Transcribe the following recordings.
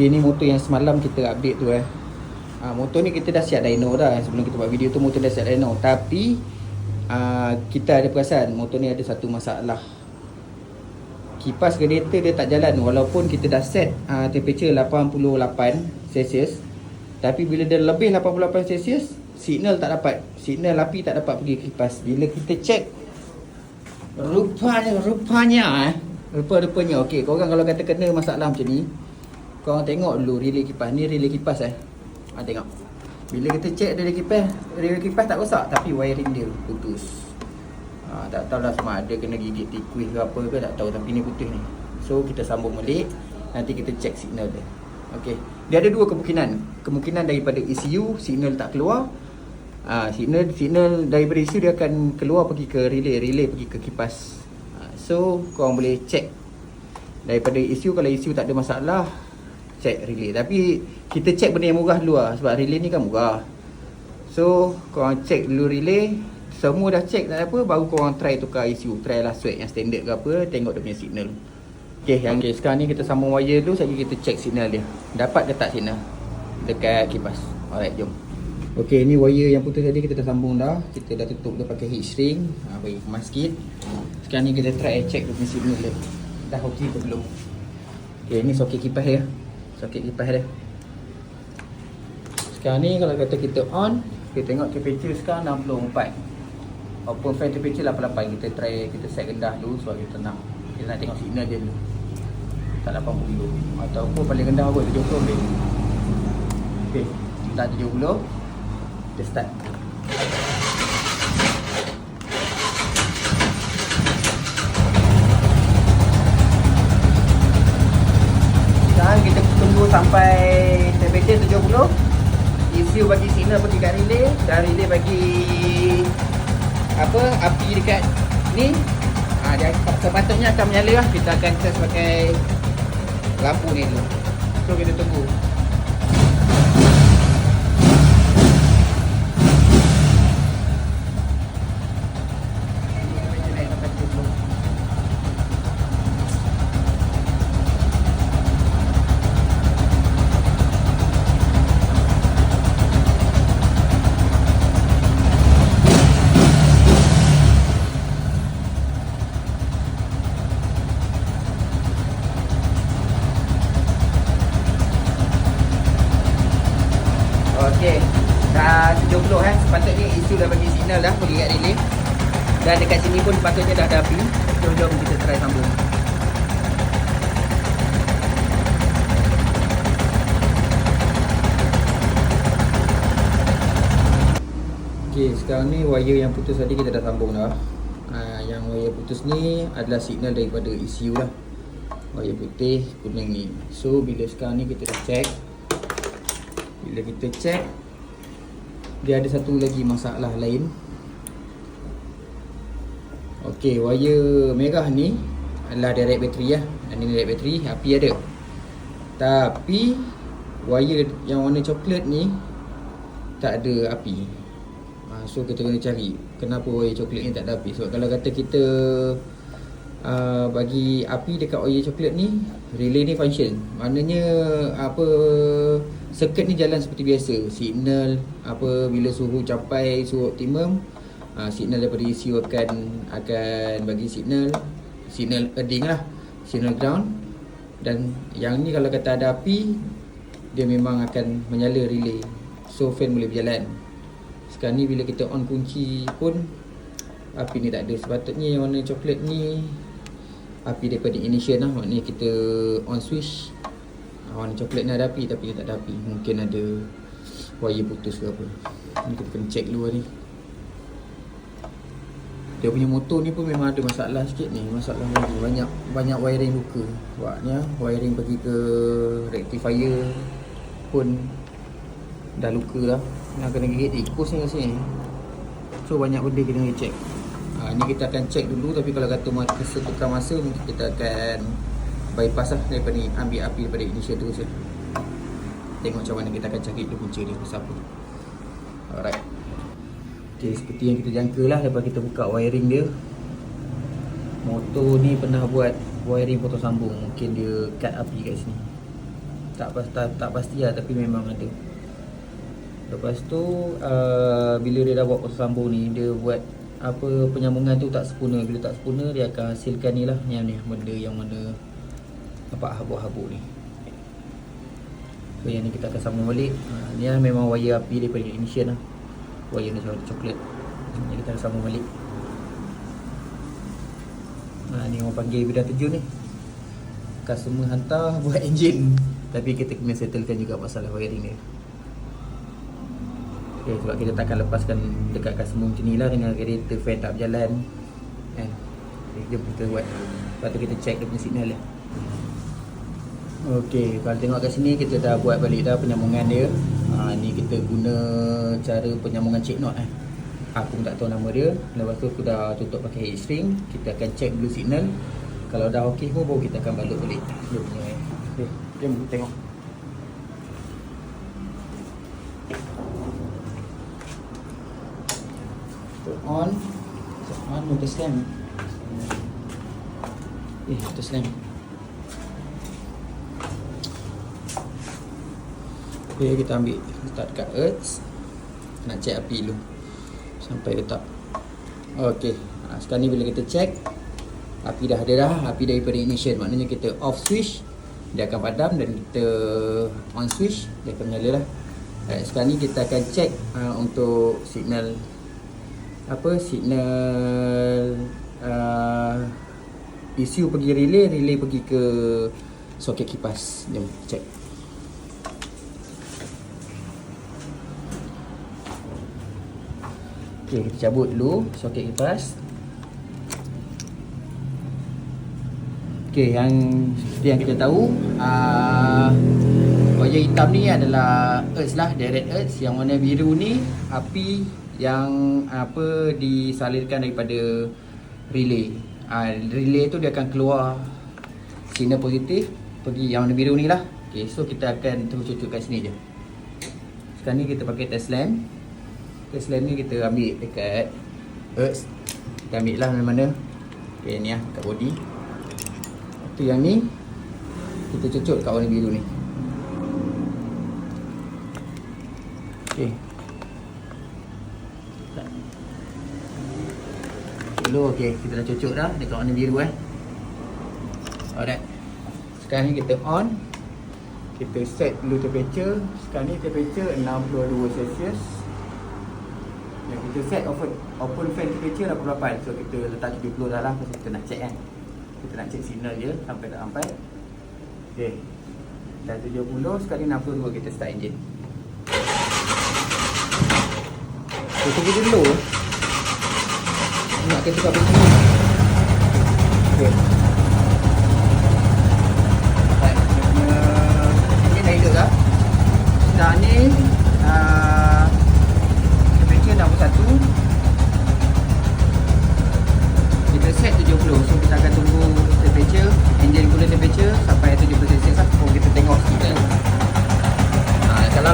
Okay ni motor yang semalam kita update tu eh. Ha, Motor ni kita dah siap dyno dah Sebelum kita buat video tu motor dah siap dyno. Tapi uh, Kita ada perasan motor ni ada satu masalah. Kipas radiator dia tak jalan Walaupun kita dah set uh, temperature 88 Celsius Tapi bila dia lebih 88 Celsius Signal tak dapat. Signal api tak dapat pergi kipas. Bila kita check Rupanya Rupanya eh Rupa-rupanya Okey korang kalau kata kena masalah macam ni Korang tengok dulu relay kipas. Ni relay kipas eh? Ha, Tengok. Bila kita check relay kipas Relay kipas tak rosak Tapi wiring dia putus. Ha, Tak tahu lah sama ada kena gigit tikus ke apa ke Tak tahu. Tapi ni putus ni. So kita sambung balik. Nanti kita check signal dia. Okey. Dia ada dua kemungkinan. Kemungkinan daripada ECU Signal tak keluar. Ha, Signal signal daripada ECU dia akan keluar pergi ke relay Relay pergi ke kipas. Ha, So korang boleh check. Daripada ECU Kalau ECU tak ada masalah check relay. Tapi kita check benda yang murah dulu lah Sebab relay ni kan murah. So korang check dulu relay. Semua dah check tak ada apa Baru korang try tukar ECU Try lah switch yang standard ke apa Tengok dia punya signal. Okay, yang okay, sekarang ni kita sambung wire dulu Sekejap kita check signal dia. Dapat ke tak signal? Dekat kipas. Alright jom. Okay ni wire yang putus tadi kita dah sambung dah. Kita dah tutup dia pakai heat shrink ha, Bagi kemas sikit Sekarang ni kita try check dia punya signal dia. Dah okey ke belum? Okay ni soket kipas dia Soket kipas dia. Sekarang ni kalau kata kita on Kita tengok temperature sekarang 64 Walaupun fan temperature 88 Kita try kita set rendah dulu Sebab kita nak Kita nak tengok signal dia dulu. Tak 80 Ataupun paling rendah kot 70 boleh Okay Tak 70 Kita start Sekarang kita tunggu sampai temperature 70 ECU bagi signal pergi kat relay Dan relay bagi Apa Api dekat ni. Ha, dia Sepatutnya akan menyala lah. Kita akan test pakai Lampu ni dulu. So kita tunggu Okey. Dah 70 eh. Sepatutnya isu dah bagi signal dah pergi kat relay. Dan dekat sini pun sepatutnya dah ada api. Jom jom kita try sambung. Okey, sekarang ni wire yang putus tadi kita dah sambung dah. Ha, yang wire putus ni adalah signal daripada ECU lah. Wire putih, kuning ni. So bila sekarang ni kita dah check bila kita check Dia ada satu lagi masalah lain Okey, wire merah ni adalah direct battery lah Ini direct battery, api ada. Tapi Wire yang warna coklat ni Tak ada api. Ha, So kita kena cari Kenapa wire coklat ni tak ada api. Sebab kalau kata kita uh, Bagi api dekat wire coklat ni Relay ni function. Maknanya Apa Circuit ni jalan seperti biasa. Signal apa bila suhu capai suhu optimum uh, Signal daripada ECU akan akan bagi signal Signal earthing lah Signal ground. Dan yang ni kalau kata ada api Dia memang akan menyala relay. So fan boleh berjalan. Sekarang ni bila kita on kunci pun Api ni tak ada. Sepatutnya yang warna coklat ni Api daripada ignition lah. Maknanya kita on switch. Warna coklat ni ada api tapi dia tak ada api. Mungkin ada wire putus ke apa. Ni kita kena check dulu ni Dia punya motor ni pun memang ada masalah sikit ni. Masalah lagi Banyak banyak wiring luka Sebabnya wiring pergi ke rectifier pun Dah luka lah Nak kena gigit tikus ni kat sini. So banyak benda kena check. Ha, Ni kita akan check dulu. Tapi kalau kata masa tukar masa kita akan bypass lah daripada ni. Ambil api daripada ignition terus tengok macam mana kita akan cari dia punca dia pasal apa alright ok seperti yang kita jangka lah lepas kita buka wiring dia motor ni pernah buat wiring potong sambung mungkin dia cut api kat sini tak tak, tak pasti lah tapi memang ada. Lepas tu uh, bila dia dah buat proses sambung ni dia buat apa penyambungan tu tak sempurna. Bila tak sempurna dia akan hasilkan ni lah yang ni benda yang mana nampak habuk-habuk ni. So yang ni kita akan sambung balik. Ha, ni lah memang wire api daripada ignition lah. Wire ni warna coklat. Ni kita sambung balik. Ha, ni orang panggil bidang terjun ni. Customer hantar buat enjin Tapi kita kena settlekan juga masalah wiring dia. Okay, sebab kita takkan lepaskan dekat customer macam ni lah Dengan radiator fan tak berjalan. Eh, Jom kita buat. Lepas tu kita check dia punya signal lah Okay, kalau tengok kat sini kita dah buat balik dah penyambungan dia. Ha, Ni kita guna cara penyambungan check knot eh. Aku tak tahu nama dia. Lepas tu aku dah tutup pakai heat string. Kita akan check blue signal. Kalau dah okey pun baru kita akan balut balik. Dia punya eh. Okay, jom tengok. Put on. Put on the slam. Eh, the slam Okay, kita ambil Letak dekat earth. Nak check api dulu. Sampai letak Okey, ha, sekarang ni bila kita check api dah ada dah, api daripada ignition maknanya kita off switch dia akan padam dan kita on switch dia akan menyala lah. Alright, sekarang ni kita akan check uh, untuk signal apa signal uh, ECU pergi relay, relay pergi ke soket kipas. Jom check Okey, kita cabut dulu soket kipas. Okey, yang seperti yang kita tahu, uh, wire hitam ni adalah earth lah, direct earth. Yang warna biru ni api yang apa disalirkan daripada relay. Uh, relay tu dia akan keluar signal positif pergi yang warna biru ni lah. Okey, so kita akan terus cucuk kat sini je. Sekarang ni kita pakai test lamp. Test lamp ni kita ambil dekat Hertz Kita ambil lah mana-mana Okay ni lah kat body. Lepas yang ni. Kita cucuk kat warna biru ni. Okay Dulu okay kita dah cucuk dah dekat warna biru eh. Alright. Sekarang ni kita on. Kita set dulu temperature. Sekarang ni temperature 62 Celsius kita set open open fan temperature 88 so kita letak 70 dah lah. Pasal kita nak check kan. Kita nak check signal je sampai tak sampai. Ok dah 70 sekali 62 kita start engine. So tunggu dulu. Nak kita tukar bunyi ok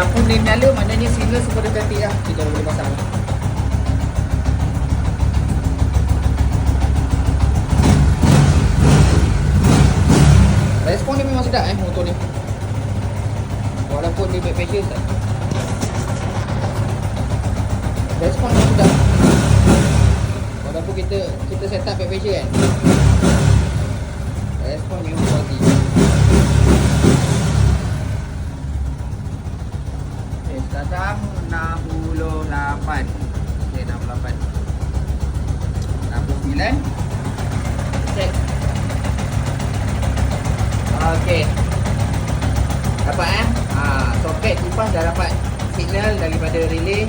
lampu ni menyala maknanya signal semua dah cantik lah kita boleh pasang respon dia memang sedap eh motor ni. Walaupun dia back pressure tak. Respon dia sudah walaupun kita kita set up back pressure kan. Respon dia ok dapat eh? Ha, soket kipas dah dapat signal daripada relay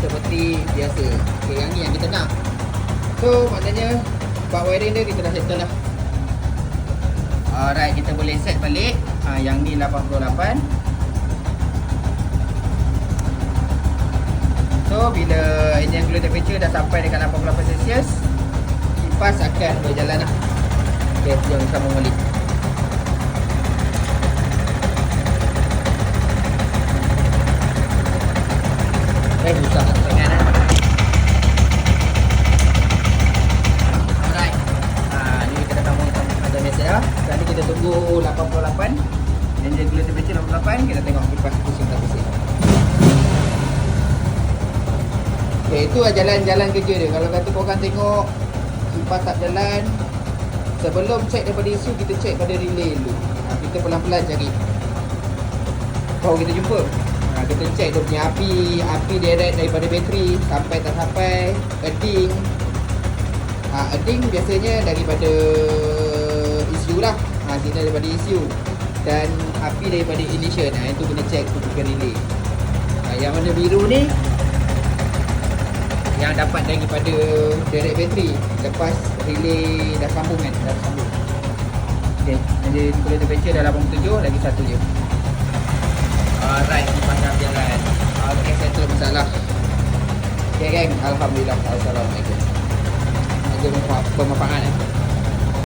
seperti biasa. Okay, yang ni yang kita nak. So maknanya part wiring dia kita dah settle lah alright kita boleh set balik. Ha, yang ni 88 so bila engine cooler temperature dah sampai dekat 88 celsius kipas akan berjalan lah. Ok jom sambung balik Eh, susah Ni kita biasa lah. Kita tunggu 88 Engine cooler temperature jalan Kita tengok kipas pusing tak pusing Okay, itu lah jalan-jalan kerja dia. Kalau kata korang tengok Kipas tak jalan Sebelum check daripada isu Kita check pada relay dulu. Ha, Kita pelan-pelan cari. Baru kita jumpa ha, Kita check dia punya api Api direct daripada bateri Sampai tak sampai Edding ha, Edding biasanya daripada Isu lah. Ha, Sini daripada isu Dan api daripada ignition ha, Itu kena check tu bukan relay. Ha, Yang warna biru ni yang dapat daripada direct battery lepas relay dah sambung kan? Dah sambung. Ok jadi boleh terbaca dah 87 lagi satu je alright kipas dah berjalan ok settle masalah. Ok geng. Alhamdulillah Assalamualaikum. Semoga bermanfaat eh